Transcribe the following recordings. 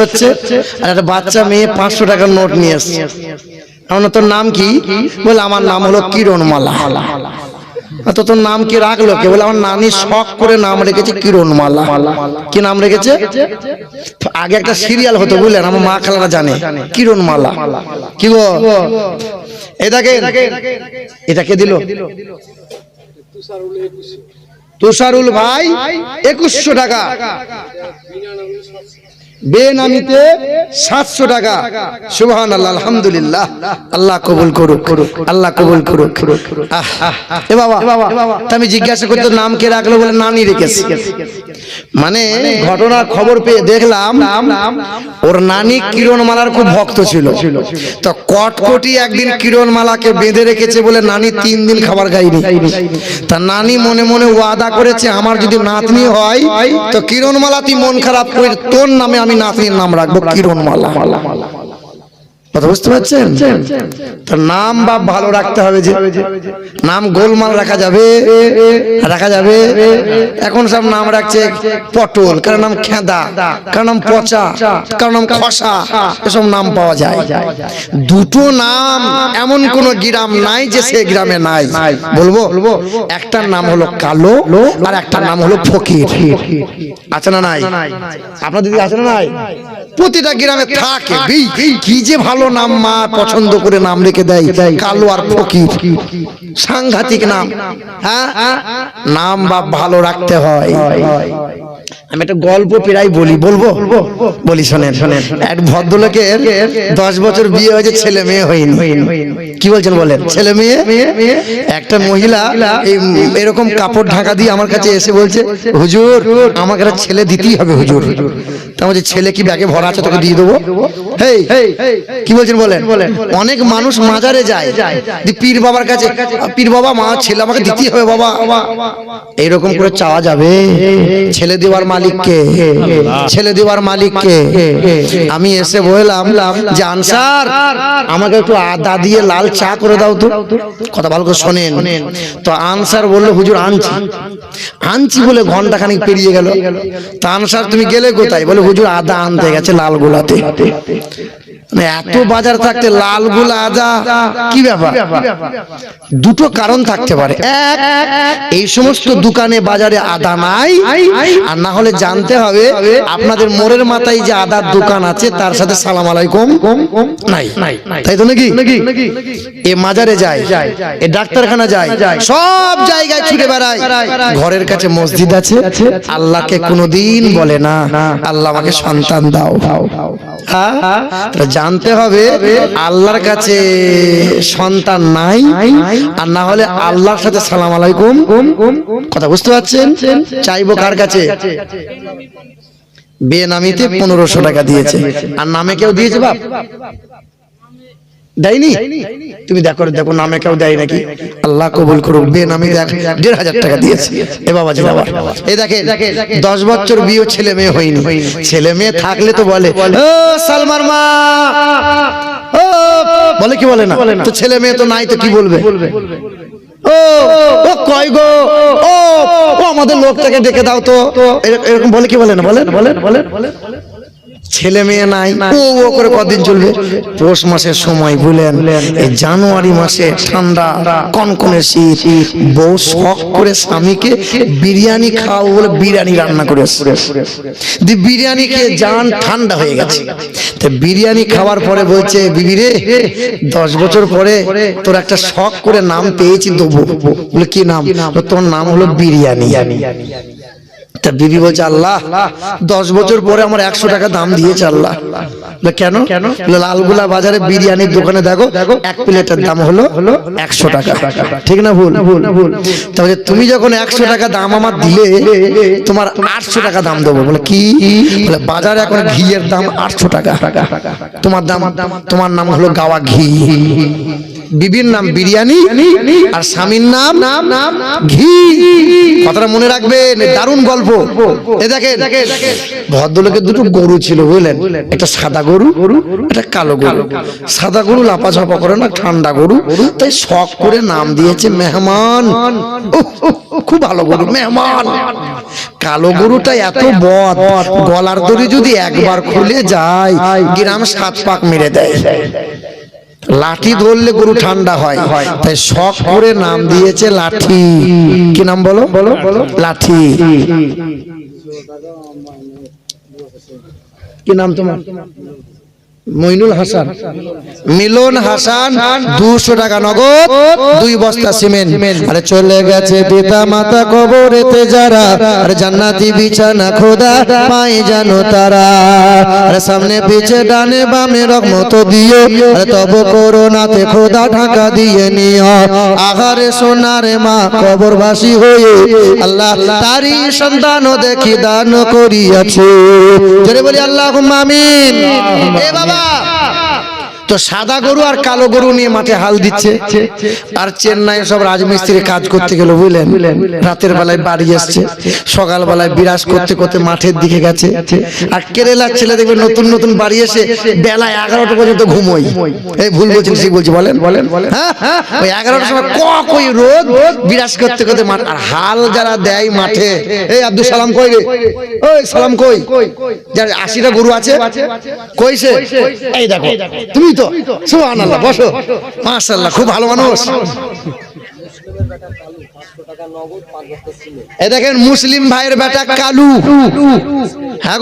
হচ্ছে, আর একটা বাচ্চা মেয়ে পাঁচশো টাকার নোট নিয়ে এসছে আমার তোর নাম কি? বলে, আমার নাম হলো কিরণমালা। তো তোর নাম কি রাখল কে? বলে, আমার নানি শখ করে নাম রেখেছে কিরণমালা। কি নাম রেখেছে? আগে একটা সিরিয়াল হতো, বুঝলেন? আমার মা খালারা জানে, কিরণমালা। কি গো? এটাকে এটাকে দিল? তুষারুল ভাই, একুশশো টাকা। বেনামিতে সাতশো টাকা। সুবহান আল্লাহ আলহামদুলিল্লাহ। আল্লাহ কবুল করুক। আল্লাহ কবুল করুক। এ বাবা আমি জিজ্ঞাসা করতে নাম কে রাখল বলে নানি রেখেছি। মানে ঘটনার খবর পেয়ে দেখলাম, ওর নানি কিরণমালার খুব ভক্ত ছিল। তো কটকটি একদিন কিরণমালাকে বেঁধে রেখেছে বলে নানি তিন দিন খাবার খাইনি তা নানি মনে মনে ওয়াদা করেছে, আমার যদি নাতনি হয়, তো কিরণমালা, তুই মন খারাপ করে তোর নামে আমি নাতনির নাম রাখব কিরণমালা। কথা বুঝতে পারছেন? তার নাম বা ভালো রাখতে হবে যে, নাম গোলমাল রাখা যাবে রাখা যাবে। এখন সব নাম রাখছে পটল কারও নাম খেদা কারও নাম পচা কারও নাম খসা, এসব নাম পাওয়া যায়। দুটো নাম এমন কোন গ্রাম নাই যে সে গ্রামে নাই। বলব একটার নাম হলো কালো আর একটার নাম হলো ফকির। আছে না নাই? আপনার দিদি আছে না নাই? প্রতিটা গ্রামে থাকে। কি যে ভালো নাম মা পছন্দ করে নাম রেখে দেয়। কালো আর ফকির। সাংঘাতিক নাম। হ্যাঁ? নাম বা ভালো রাখতে হয়। আমি একটা গল্প প্রায় বলি। বলব? বলি, শোনেন। শোনেন এক ভদ্রলোকের দশ বছর বিয়ে হয়েছে, ছেলে মেয়ে হয়নি। কি বলছেন বলেন? ছেলে মেয়ে? একটা মহিলা এরকম কাপড় ঢাকা দিয়ে আমার কাছে এসে বলছে, হুজুর, আমাকে একটা ছেলে দিতেই হবে, হুজুর। তা বলছে, ছেলে কি ব্যাগে ভরা আছে? তোকে দিয়ে দেবো? কি বলছেন বলেন? অনেক মানুষ মাজারে যায়। পীর বাবার কাছে পীর বাবা মা ছেলে আমাকে দিতেই হবে বাবা। এইরকম করে চাওয়া যাবে। ছেলে দেওয়ার মালিককে ছেলে দেওয়ার মালিককে। আমি এসে বললাম যে আনসার আমাকে একটু আদা দিয়ে লাল চা করে দাও তো। কথা ভালো করে শোনেন। তো আনসার বলল হুজুর আনছি। আনছি বলে ঘণ্টা খানিক পেরিয়ে গেল। তা আনসার তুমি গেলে কোথায়? বলে হুজুর আদা আনতে গেছে লাল গোলাতে। এত বাজার থাকতে লাল গোলা আদা কি ব্যাপার? দুটো কারণ থাকতে পারে। এক এই সমস্ত দোকানে বাজারে আদা নাই। আর না হলে জানতে হবে আপনাদের মোড়ের মাথায় যে আদার দোকান আছে তার সাথে সালাম আলাইকুম। নাই। তাই তো নাকি? এ মাজারে যায়। এ ডাক্তারখানা যায়। সব জায়গায় ছুটে বেড়ায়। ঘরের কাছে মসজিদ আছে। আল্লাহকে কোনোদিন বলে না। আল্লাহ আমাকে সন্তান দাও। হ্যাঁ? তাহলে জানতে হবে আল্লাহর কাছে সন্তান নাই, আর না হলে আল্লাহর সাথে সালাম আলাইকুম। কথা বুঝতে পারছেন? চাইব কার কাছে? বেনামিতে পনেরোশো টাকা দিয়েছে। আর নামে কেউ দিয়েছে বাপ? দেয়নি? তুমি দেখো দেখো নামে কেউ দেয় নাকি? আল্লাহ কবুল করুক বে নামে দেখ দেড় হাজার টাকা দিয়েছে। এ বাবা জি বাবা এই দেখে দশ বছর বিয়ে ছেলে মেয়ে হয়নি। ছেলে মেয়ে থাকলে তো বলে ও সালমার মা! ও বলে কি বলে না? তো ছেলে মেয়ে তো নাই তো কি বলবে? ও ও কয় গো? ও ও আমাদের লোকটাকে ডেকে দাও তো। এরকম- বলে কি বলে না? বলেন বলেন বলেন ছেলে মেয়ে নাই ও ও করে কদিন চলবে? পৌষ মাসের সময় বুঝলেন এই জানুয়ারি মাসে ঠান্ডা কনকনে শীত বউ শখ করে স্বামীকে বিরিয়ানি খাও বলে বিরিয়ানি রান্না করে দি বিরিয়ানি খেয়ে জান ঠান্ডা হয়ে গেছে। তো বিরিয়ানি খাওয়ার পরে বলছে বিবি রে দশ বছর পরে তোর একটা শখ করে নাম পেয়েছি দেবো। বলে কি নাম? তোর নাম হলো বিরিয়ানি। তা বিবি বলছে আল্লাহ দশ বছর পরে আমার একশো টাকা দাম দিয়েছে আল্লাহ। কেন? লালগুলা বাজারে বিরিয়ানির দোকানে দেখো এক প্লেটের দাম হলো একশো টাকা। ঠিক না ভুল? ভুল। তাহলে তুমি যখন একশো টাকা দাম আমার দিলে তোমার আটশো টাকা দাম দেবো। বলে কি? বলে বাজারে এখন ঘিয়ের দাম আটশো টাকা। তোমার দাম তোমার নাম হলো গাওয়া ঘি। বিবির নাম বিরিয়ানি আর স্বামীর নাম নাম নাম ঘি। কথাটা মনে রাখবেন দারুণ গল্প। এ দেখেন ভদ্রলোকের দুটো গরু ছিল বুঝলেন? একটা সাদা গরু একটা কালো গরু। সাদা গরু লাপাঝাপা করে না ঠান্ডা গরু। তাই শখ করে নাম দিয়েছে মেহমান। খুব ভালো গরু মেহমান। কালো গরুটা এত বদ গলার দড়ি যদি একবার খুলে যায় গ্রাম সাত পাক মেরে দেয়। লাঠি ধরলে গরু ঠান্ডা হয়। তাই শখ করে নাম দিয়েছে লাঠি। কি নাম বলো। লাঠি। কি নাম তোমার? মইনুল হাসান। মিলন হাসান, দুশো টাকা নগদ, দুই বস্তা সিমেন্ট। আরে চলে গেছে পিতা মাতা কবরেতে যারা, আরে জান্নাতি বিছানা খোদা পাই জানো তারা। আরে সামনে পিছে ডানে বামে রহমত দিও, আরে তব করোনাতে খোদা ঢাকা দিয়ে নিও। আহারে সোনারে মা কবরবাসী হয়ে, আল্লাহ তারি সন্তান দেখি দান করিয়াছে। জোরে বলি আল্লাহ আমিন। এ বাবা না তো সাদা গরু আর কালো গরু নিয়ে মাঠে হাল দিচ্ছে। আর চেন্নাই সব রাজমিস্ত্রি কাজ করতে গেল, বুঝলেন? রাতের বেলায় বাড়ি আসছে সকাল বেলায় বিরাজ করতে করতে মাঠের দিকে গেছে। আর কেরালার ছেলে দেখবে নতুন নতুন বাড়ি এসে বেলা এগারোটা পর্যন্ত ঘুমোই এই ভুল বলছি ঠিক বলছি, বলেন? বলেন বলেন হ্যাঁ ওই এগারোটার সময় ক কই রোদ বিরাজ করতে করতে মাঠ, আর হাল যারা দেয় মাঠে, এই আব্দুল সালাম কই রে? ওই সালাম কই? যার আশিটা গরু আছে কইছে এই দেখো, তুমি তো সুবহানাল্লাহ বসো। মাশাআল্লাহ খুব ভালো মানুষ। হ্যাঁ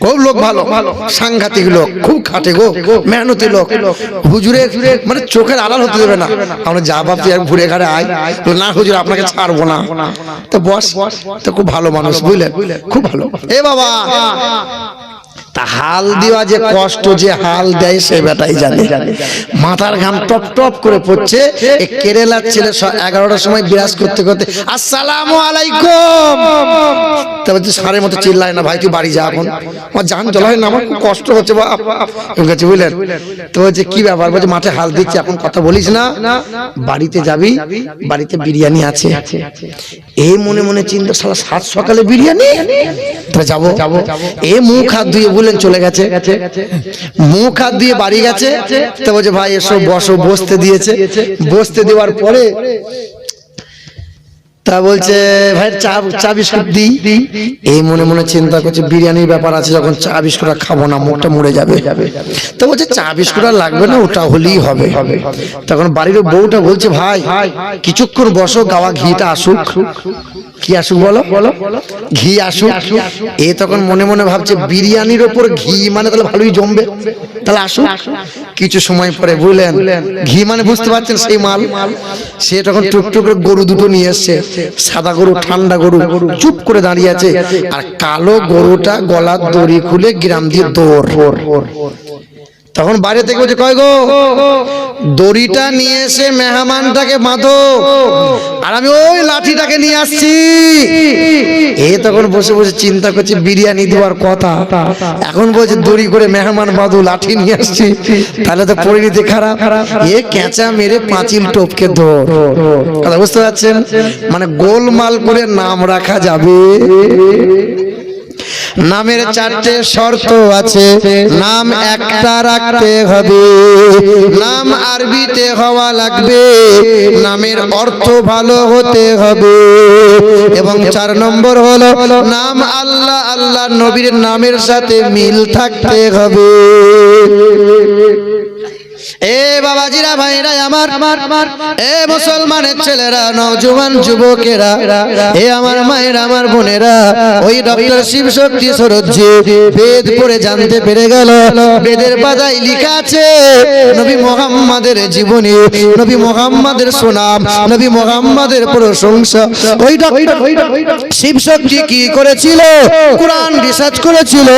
খুব লোক ভালো। সাংঘাতিক লোক, খুব খাটে গো, মেহনতি লোক। হুজুরের মানে চোখের আড়াল হতে দেবে না। আমরা যা ভাবছি ঘুরে ঘাড়ে আয়। না, হুজুর, আপনাকে ছাড়বো না। তো বস বস। তো খুব ভালো মানুষ বুঝলেন? খুব ভালো। এ বাবা! তা হাল দেওয়া যে কষ্ট যে হাল দেয় সে বেটাই জানে। মাথার ঘাম টপ টপ করে পড়ছে। কেরালার ছেলে এগারোটার সময় বিরাজ করতে করতে আসসালামু আলাইকুম! তা বলছে সারের মতো চিল্লায় না ভাই তুই বাড়ি যা এখন আমার জান চলায় না আমার খুব কষ্ট হচ্ছে কাছে বুঝলেন? তো বলছে কি ব্যাপার? বলছে মাঠে হাল দিচ্ছে এখন কথা বলিস না। বাড়িতে যাবি বাড়িতে বিরিয়ানি আছে। এই মনে মনে চিন্তা সালা সাত সকালে বিরিয়ানি? তাহলে যাব। এ মুখ হাত ধুয়ে বললেন, চলে গেছে। মুখ হাত দিয়ে বাড়ি গেছে। তো বলছে, ভাই, এসো, বসো। বসতে দিয়েছে। বসতে দেওয়ার পরে তা বলছে, ভাই, চা চা বিস্কুট দিই। এই মনে মনে চিন্তা করছে, বিরিয়ানির ব্যাপার আছে, যখন চা বিস্কুট আর খাব না, মুখটা মরে যাবে। তো বলছে, চা বিস্কুট আর লাগবে না, ওটা হলেই হবে। তখন বাড়ির বউটা বলছে, ভাই, কিছুক্ষণ বসো গাওয়া ঘিটা আসুক। কি আসুক বলো? বলো ঘি আসুক। এ তখন মনে মনে ভাবছে বিরিয়ানির ওপর ঘি মানে তাহলে ভালোই জমবে। তাহলে আসুক। কিছু সময় পরে বুঝলেন ঘি মানে বুঝতে পারছেন সেই মাল। সে তখন টুকটুক করে গরু দুটো নিয়ে এসছে। সাদা গরু ঠান্ডা গরু চুপ করে দাঁড়িয়ে আছে। আর কালো গরুটা গলার দড়ি খুলে গ্রাম দিয়ে দৌড়। তখন বাইরে থেকে বলছে, কয় গো, দড়িটা নিয়ে এসে মেহমানটাকে বাঁধো। আর আমি ওই লাঠিটাকে নিয়ে আসছি। এ তখন বসে বসে চিন্তা করছে, বিরিয়ানি দেওয়ার কথা। এখন বলছে, দড়ি করে মেহমান বাঁধো, লাঠি নিয়ে আসছি। তাহলে তো পরিণতি খারাপ। এ কেঁচা মেরে পাঁচিল টপকে ধর। কথা বুঝতে পারছেন? মানে গোলমাল করে নাম রাখা যাবে। নামের চারটে শর্ত আছে। নাম একটা রাখতে হবে। নাম আরবিতে হওয়া লাগবে। নামের অর্থ ভালো হতে হবে। এবং চার নম্বর হলো নাম আল্লাহ আল্লাহ নবীর নামের সাথে মিল থাকতে হবে। এ বাবাজিরা ভাইরা আমার আমার এ মুসলমানের ছেলেরা, নওজোয়ান যুবকেরা, এ আমার মায়ের, আমার বোনেরা, ওই ডক্টর শিব শক্তি সরজ্জি বেদ পড়ে জানতে পেরে গেল। বেদের পাতায় লেখা আছে, নবী মোহাম্মদের জীবনী, নবী মোহাম্মদের সুনাম, নবী মোহাম্মদের প্রশংসা। ওই শিব শক্তি কি করেছিল? কোরআন রিসার্চ করেছিল,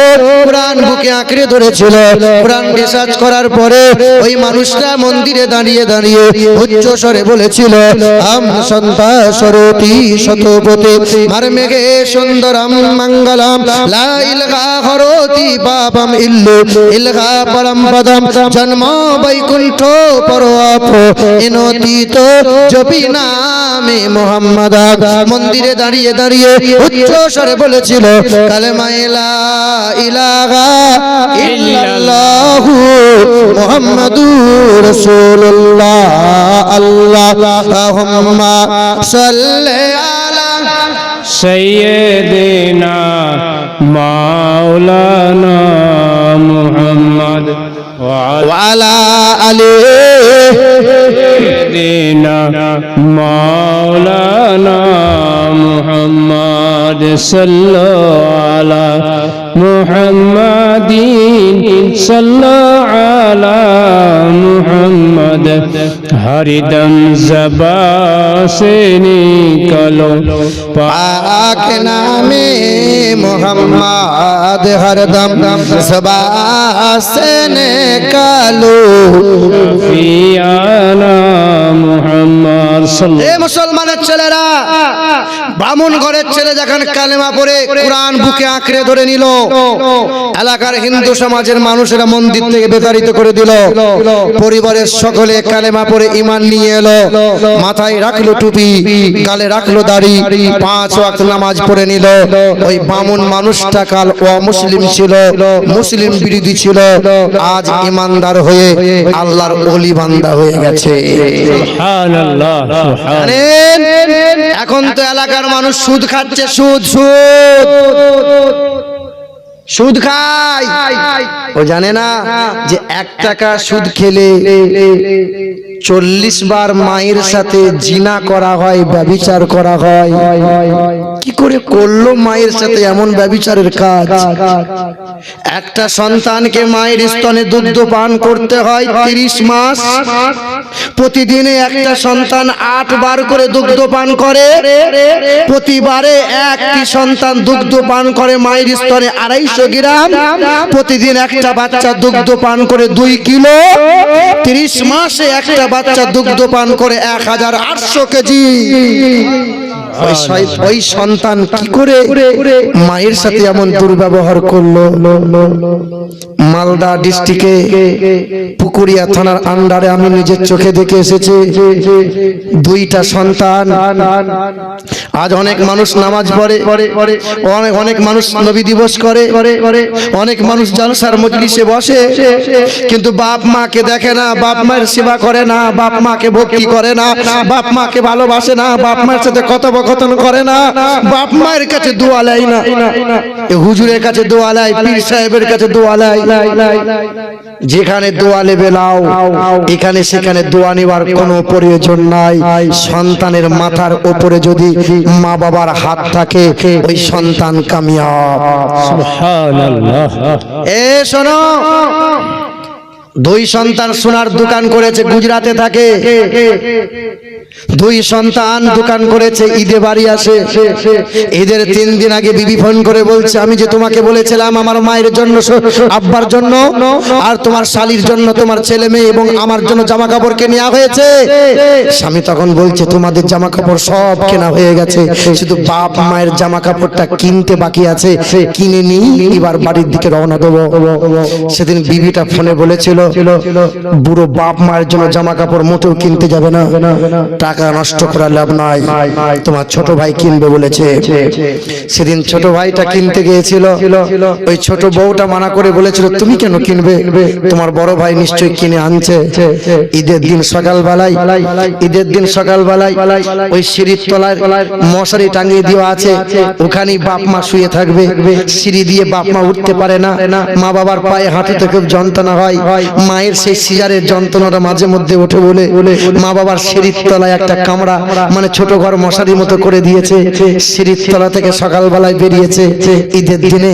কোরআন বুকে আঁকড়ে ধরেছিল। কোরআন রিসার্চ করার পরে ওই ওই মানুষটা মন্দিরে দাঁড়িয়ে দাঁড়িয়ে উচ্চ স্বরে বলেছিল সন্তা শতপতি মেঘে সুন্দরম মঙ্গলম। ইলগা ইলগা জন্ম বৈকুণ্ঠ এনতীত জপি নামে মোহাম্মদ মন্দিরে দাঁড়িয়ে দাঁড়িয়ে উচ্চ স্বরে বলেছিল, কালেমা ইলা ইলাহা ইল্লাল্লাহু মুহাম্মাদুর রসুল্লাহ আল্লাহ সাল্লে আলা সৈয়দিনা মাওলানা মুহাম্মদ ওয়ালা আলি দিনা মাওলানা মুহাম্মদ সাল্লাল্লাহু আলা محمد صلى على محمد. ہر دم زبا سے نکلو پاک نام محمد ہر دم صبح سے نکالو فی ছেলেরা ব্রাহ্মণ ঘরের ছেলে যখন কালেমা পড়ে কোরআন বুকে আঁকড়ে ধরে নিল। এলাকার হিন্দু সমাজের মানুষেরা মন্দির থেকে বেতাড়িত করে দিল। পরিবারের সকলে কালেমা পড়ে ইমান নিয়ে এলো। মাথায় রাখল টুপি কালে রাখল দাড়ি পাঁচ ওয়াক্ত নামাজ পড়ে নিল। ওই বামুন মানুষটা কাল অমুসলিম ছিল মুসলিম বিরোধী ছিল। আজ ইমানদার হয়ে আল্লাহর অলি বান্দা হয়ে গেছে। এখন তো এলাকার মানুষ সুদ খাচ্ছে সুদ সুদ। সুদ খায়। ও জানে না যে এক টাকা সুদ খেলে চল্লিশ বার মায়ের সাথে জিনা করা হয় ব্যবিচার করা হয়। কি করে করল মায়ের সাথে এমন ব্যবিচারের কাজ? একটা সন্তানকে মায়ের স্তনে দুগ্ধ পান করতে হয় তিরিশ মাস। প্রতিদিনে একটা সন্তান আট বার করে দুগ্ধ পান করে। প্রতিবারে একটি সন্তান দুগ্ধ পান করে মায়ের স্তনে আড়াইশো গ্রাম। প্রতিদিন একটা বাচ্চা দুগ্ধ পান করে দুই কিলো। তিরিশ মাসে একটা বাচ্চা দুগ্ধ পান করে এক হাজার আটশো কেজি। ওই সন্তান কি করে মায়ের সাথে এমন দুর্ব্যবহার করল? মালদা ডিস্ট্রিক্টে পুকুরিয়া থানার আন্ডারে আমি নিজের চোখে দেখে এসেছি। দুইটা সন্তান। আজ অনেক মানুষ নামাজ পড়ে। অনেক অনেক মানুষ নবী দিবস করে। অনেক মানুষ জালসার মজলিসে বসে। কিন্তু বাপ মাকে দেখে না, বাপ মায়ের সেবা করে না, বাপ মাকে ভক্তি করে না, বাপ মাকে ভালোবাসে না, বাপ মায়ের সাথে কথোপকথন করে না, বাপ মায়ের কাছে দোয়া লাই না। হুজুরের কাছে দোয়া লাই, পীর সাহেবের কাছে দোয়া লাই। যেখানে দোয়া নেবে নাও। এখানে সেখানে দোয়া নেবার কোনো প্রয়োজন নাই। সন্তানের মাথার ওপরে যদি মা বাবার হাত থাকে ওই সন্তান কামিয়াব। এ শোনো দুই সন্তান সোনার দোকান করেছে, গুজরাটে থাকে। দুই সন্তান দোকান করেছে, ঈদে বাড়ি আসে। ঈদের তিন দিন আগে বিবি ফোন করে বলছে, আমি যে তোমাকে বলেছিলাম আমার মায়ের জন্য, আব্বার জন্য আর তোমার শালির জন্য তোমার ছেলে মেয়ে এবং আমার জন্য জামা কাপড় কে নেওয়া হয়েছে। স্বামী তখন বলছে, তোমাদের জামা কাপড় সব কেনা হয়ে গেছে। শুধু বাপ মায়ের জামা কাপড়টা কিনতে বাকি আছে। কিনে নিই এবার বাড়ির দিকে রওনা দেবো। সেদিন বিবিটা ফোনে বলেছিল বুড়ো বাপ মায়ের জন্য জামা কাপড় মোটেও কিনতে যাবে না। টাকা নষ্ট করার লাভ নাই। তোমার ছোট ভাই কিনবে বলেছে। সেদিন ছোট ভাইটা কিনতে গিয়েছিল। ওই ছোট বউটা মানা করে বলেছিল, তুমি কেন কিনবে? তোমার বড় ভাই নিশ্চয়ই কিনে আনছে। ঈদের দিন সকালবেলায়, ঈদের দিন সকালবেলায় ওই সিঁড়ির তলায় মশারি টাঙিয়ে দেওয়া আছে। ওখানেই বাপ মা শুয়ে থাকবে। সিঁড়ি দিয়ে বাপ মা উঠতে পারে না। মা বাবার পায়ে হাঁটুতে খুব যন্ত্রণা হয়। মায়ের সেই সিজারের যন্ত্রণাটা মাঝে মধ্যে ওঠে বলে মা বাবার সিঁড়ির তলায় একটা কামড়া মানে ছোট ঘর মশারির মতো করে দিয়েছে। সিঁড়ির তলা থেকে সকালবেলায় বেরিয়েছে ঈদের দিনে।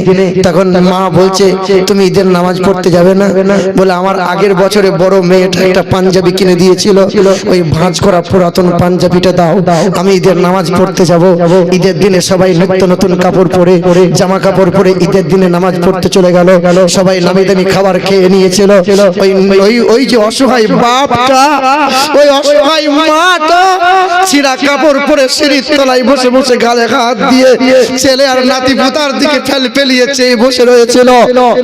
তখন মা বলছে, তুমি ঈদের নামাজ পড়তে যাবে না? বলে, আমার আগের বছরে বড় মেয়েটা একটা পাঞ্জাবি কিনে দিয়েছিল। ওই ভাঁজ করা পুরাতন পাঞ্জাবিটা দাও। আমি ঈদের নামাজ পড়তে যাব। ঈদের দিনে সবাই নিত্য নতুন কাপড় পরে, জামা কাপড় পরে ঈদের দিনে নামাজ পড়তে চলে গেল। সবাই নামি দামি খাবার খেয়ে নিয়েছিল। ওই ওই ওই যে অসহায় বাপটা ওই অসহায় মাটা ছিঁড়া কাপড় পরে সিঁড়ির তলায় বসে বসে গালে হাত দিয়ে ছেলে আর নাতি পুতার দিকে ফেল ফেলিয়ে চেয়ে বসে রয়েছিল।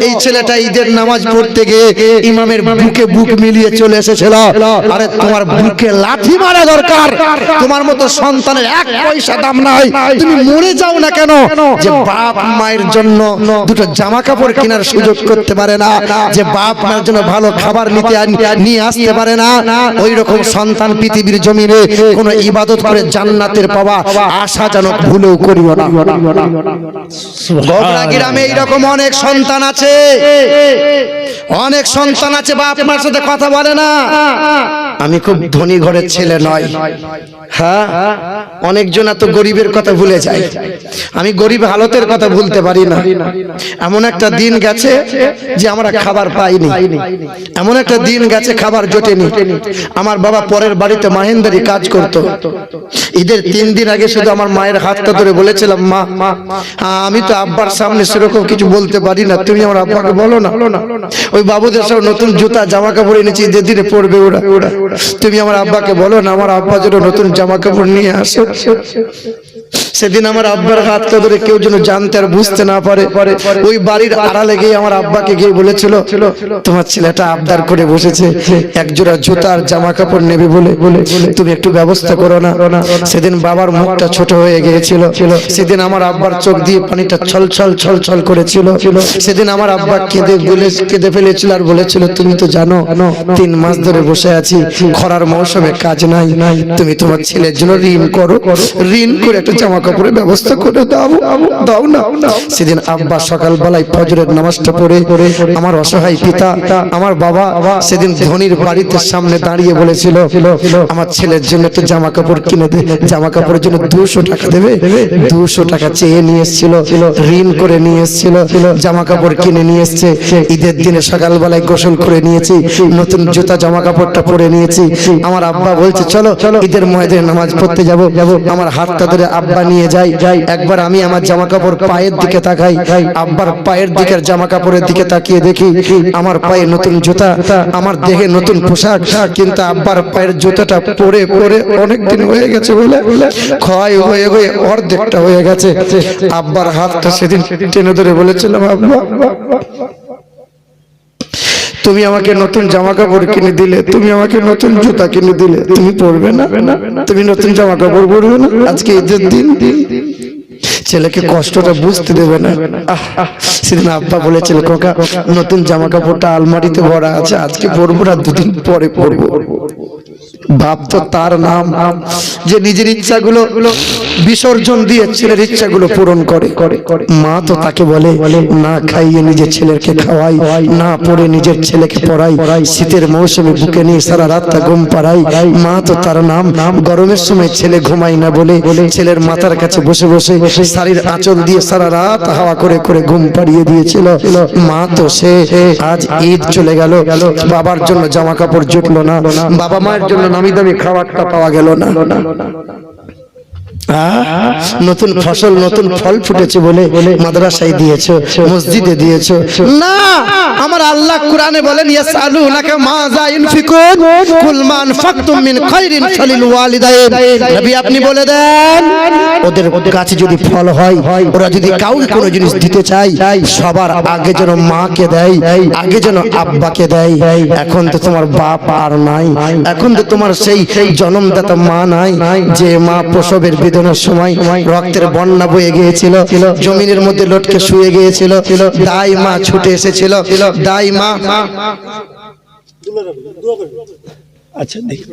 এই ছেলেটা ঈদের নামাজ পড়তে গিয়ে ইমামের বুকে বুক মিলিয়ে চলে এসেছিল। আরে তোমার বুকে লাঠি মারা দরকার। তোমার মতো সন্তানের এক পয়সা দাম নাই। তুমি মরে যাও না কেন? যে বাপ মায়ের জন্য দুটো জামা কাপড় কেনার সুযোগ করতে পারে না। যে বাপ মায়ের জন্য ভালো খাবার নিতে নিয়ে আসতে পারে না। ওই রকম সন্তান পৃথিবীর জমিনে কোনো ইবাদত করে জান্নাতের পাওয়া আশা যেন ভুলেও করিও না। গোবরা গ্রামে এইরকম অনেক সন্তান আছে। অনেক সন্তান আছে বাপ মার সাথে কথা বলে না। আমি খুব ধনী ঘরের ছেলে নয়। হ্যাঁ? অনেকজন এত গরিবের কথা ভুলে যায়। আমি গরিব হালতের কথা ভুলতে পারি না। এমন একটা দিন গেছে যে আমরা খাবার পাইনি। এমন একটা দিন গেছে খাবার জোটেনি। আমার বাবা পরের বাড়িতে মাহেন্দারি কাজ করত। ঈদের তিন দিন আগে শুধু আমার মায়ের হাতটা ধরে বলেছিলাম মা হ্যাঁ, আমি তো আব্বার সামনে সেরকম কিছু বলতে পারি না। তুমি আমার আব্বাকে বলো না। ওই বাবুদের সব নতুন জুতা জামা কাপড় এনেছি ঈদের দিনে পরবে ওরা। ওরা। তুমি আমার আব্বাকে বলো না আমার আব্বা যেন নতুন জামা কাপড় নিয়ে আসে। সেদিন আমার আব্বার হাতটা ধরে কেউ যেন জানতে আর বুঝতে না পারে ওই বাড়ির আড়ালে গিয়ে আমার আব্বাকে গিয়ে বলেছিল, তোমার ছেলেটা আবদার করে বসেছে, এক জোড়া জুতা আর জামা কাপড় নেবে বলে বলে, তুমি একটু ব্যবস্থা করো না। সেদিন বাবার মুখটা ছোট হয়ে গিয়েছিল, সেদিন আমার আব্বার চোখ দিয়ে পানিটা ছল ছল ছল ছল করেছিল, সেদিন আমার আব্বা কেঁদে বলে, কেঁদে ফেলেছিল আর বলেছিল, তুমি তো জানো, তিন মাস ধরে বসে আছি, খরার মৌসুমে কাজ নাই, তুমি তোমার ছেলের জন্য ঋণ করো। ঋণ করে একটা জামা কাপড়ের ব্যবস্থা করে দাও দাও না। সেদিন আব্বা সকালবেলায় ফজরের নামাজটা পড়ে, আমার অসহায় পিতা, আমার বাবা সেদিন ধনির বাড়িতে সামনে দাঁড়িয়ে বলেছিল, আমার ছেলের জন্য একটা জামা কাপড় কিনে দে জামা কাপড়ের জন্য দুশো টাকা দেবে? দুশো টাকা চেয়ে নিয়ে এসেছিল, ঋণ করে নিয়ে এসেছিল জামা কাপড় কিনে নিয়ে এসছে। ঈদের দিনে সকালবেলায় গোসল করে নিয়েছি, নতুন জুতা জামা কাপড়টা পরে নিয়েছি। আমার আব্বা বলছে, চলো চলো, ঈদের ময়দানে নামাজ পড়তে যাব। আমার হাতটা ধরে আব্বা নিয়ে যাই। একবার আমি আমার জামা কাপড় পায়ের দিকে তাকাই। আব্বার পায়ের দিকের জামা কাপড়ের দিকে তাকিয়ে দেখি। আমার পায়ে নতুন জুতা আমার দেহে নতুন পোশাক। কিন্তু আব্বার পায়ের জুতাটা পরে পরে অনেক দিন হয়ে গেছে বলে ক্ষয় হয়ে হয়ে অর্ধেকটা হয়ে গেছে। আব্বার হাতটা সেদিন টেনে ধরে বলেছিলাম আব্বা তুমি আমাকে নতুন জামা কাপড় কিনে দিলে, তুমি আমাকে নতুন জুতা কিনে দিলে, তুমি পরবে না? তুমি নতুন জামা কাপড় পরবে না? আজকে ঈদের দিন, ছেলেকে কষ্টটা বুঝতে দেবে না। সেদিন আব্বা বলেছিল, কোকা, নতুন জামা কাপড়টা আলমারিতে ভরা আছে, আজকে পরবো না, দুদিন পরে পরবো। বাপ তো তার নাম, যে নিজের ইচ্ছাগুলো বিসর্জন দিয়ে ছেলের ইচ্ছাগুলো পূরণ করে। মা তো তাকে বলে, না খাইয়ে নিজের ছেলেকে খাওয়াই, না পড়ে নিজের ছেলেকে পড়াই, শীতের মৌসুমে বুকে নিয়ে সারা রাতটা ঘুম পাড়াই। মা তো তার নাম, গরমের সময় ছেলে ঘুমাই না বলে ছেলের মাথার কাছে বসে বসে শাড়ির আঁচল দিয়ে সারা রাত হাওয়া করে করে ঘুম পাড়িয়ে দিয়েছিল। মা তো সে আজ ঈদ চলে গেল, বাবার জন্য জামা কাপড় জুটলো না, বাবা মায়ের জন্য নামি দামি খাবারটা পাওয়া গেল না। নতুন ফসল, নতুন ফল ফুটেছে বলে মাদ্রাসায় দিয়েছ, মসজিদে দিয়েছ। না, আমার আল্লাহ কোরআনে বলেন, ইয়াসআলুনাকা মাযা ইনফিকুন কুল মা আনফাকতুম মিন খাইরিন ফালিল ওয়ালিদাইন। নবী, আপনি বলে দেন, ওদের কাছে যদি ফল হয়, ওরা যদি কাউকে কোনো জিনিস দিতে চায়, সবার আগে যেন মাকে দেয়, আগে যেন আব্বাকে দেয়। এখন তো তোমার বাপ আর নাই, এখন তো তোমার সেই জন্মদাতা মা নাই, যে মা প্রসবের বেদনার সময় রক্তের বন্যা বয়ে গিয়েছিল, জমিনের মধ্যে লটকে শুয়ে গিয়েছিল, দাই মা ছুটে এসেছিল, দাই মা আচ্ছা দেখি।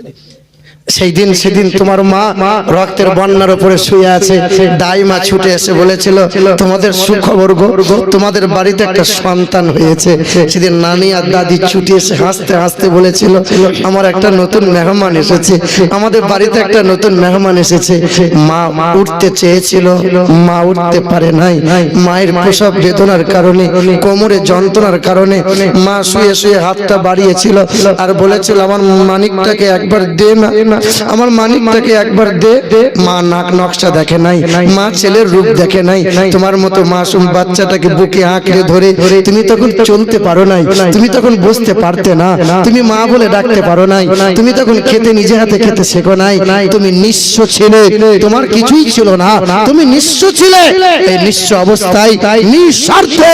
সেই দিন সেদিন তোমার মা রক্তের বন্যার উপরে শুয়ে আছে দাই মা ছুটে এসে বলেছিল তোমাদের সুখবর গো তোমাদের বাড়িতে একটা সন্তান হয়েছে। সেদিন নানি আর দাদি ছুটে এসে হাসতে হাসতে বলেছিল আমার একটা নতুন মেহমান এসেছে। আমাদের বাড়িতে একটা নতুন মেহমান এসেছে। মা মা উঠতে চেয়েছিল মা উঠতে পারে নাই। মায়ের প্রসব বেদনার কারণে কোমরে যন্ত্রণার কারণে মা শুয়ে শুয়ে হাতটা বাড়িয়েছিল আর বলেছিল আমার মানিকটাকে একবার দে না আমার মানিকটাকে একবার দে মা নাক নকশা দেখে নাই, মা ছেলের রূপ দেখে নাই, তোমার মতো মাসুম বাচ্চাটাকে বুকে আঁকড়ে ধরে তুমি তখন চলতে পারো নাই, তুমি তখন বসতে পারতে না, তুমি মা বলে ডাকতে পারো নাই, তুমি তখন খেতে নিজে হাতে খেতে শেখো নাই, তুমি নিঃস্ব ছিলে, তোমার কিছুই ছিল না, তুমি নিঃস্ব ছিলে, এই নিঃস্ব অবস্থায়, নিঃস্বার্থে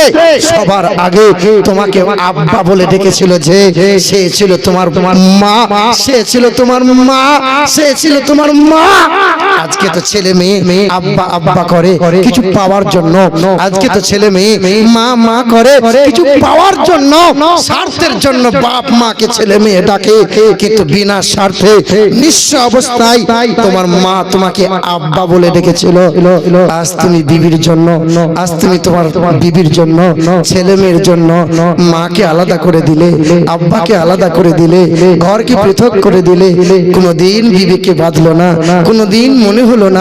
সবার আগে তোমাকে আব্বা বলে ডেকেছিল যে, সে ছিল তোমার তোমার মা, সে ছিল তোমার মা। সে ছিল তোমার মা। আজকে তো ছেলে মেয়ে, আব্বা আব্বা করে কিছু পাওয়ার জন্য। আজকে তো ছেলে মেয়ে, মা মা করে কিছু পাওয়ার জন্য। স্বার্থের জন্য বাপ মাকে ছেলে মেয়ে ডাকে। কিন্তু বিনা স্বার্থে, নিঃস্ব অবস্থায় তোমার মা তোমাকে আব্বা বলে ডেকেছিল। আজ তুমি বিবির জন্য, আজ তুমি তোমার তোমার বিবির জন্য, ছেলে মেয়ের জন্য মাকে আলাদা করে দিলে, আব্বাকে আলাদা করে দিলে, ঘরকে পৃথক করে দিলে কোনোদিন বিবিকে বাঁধলো না। কোনোদিন মনে হলো না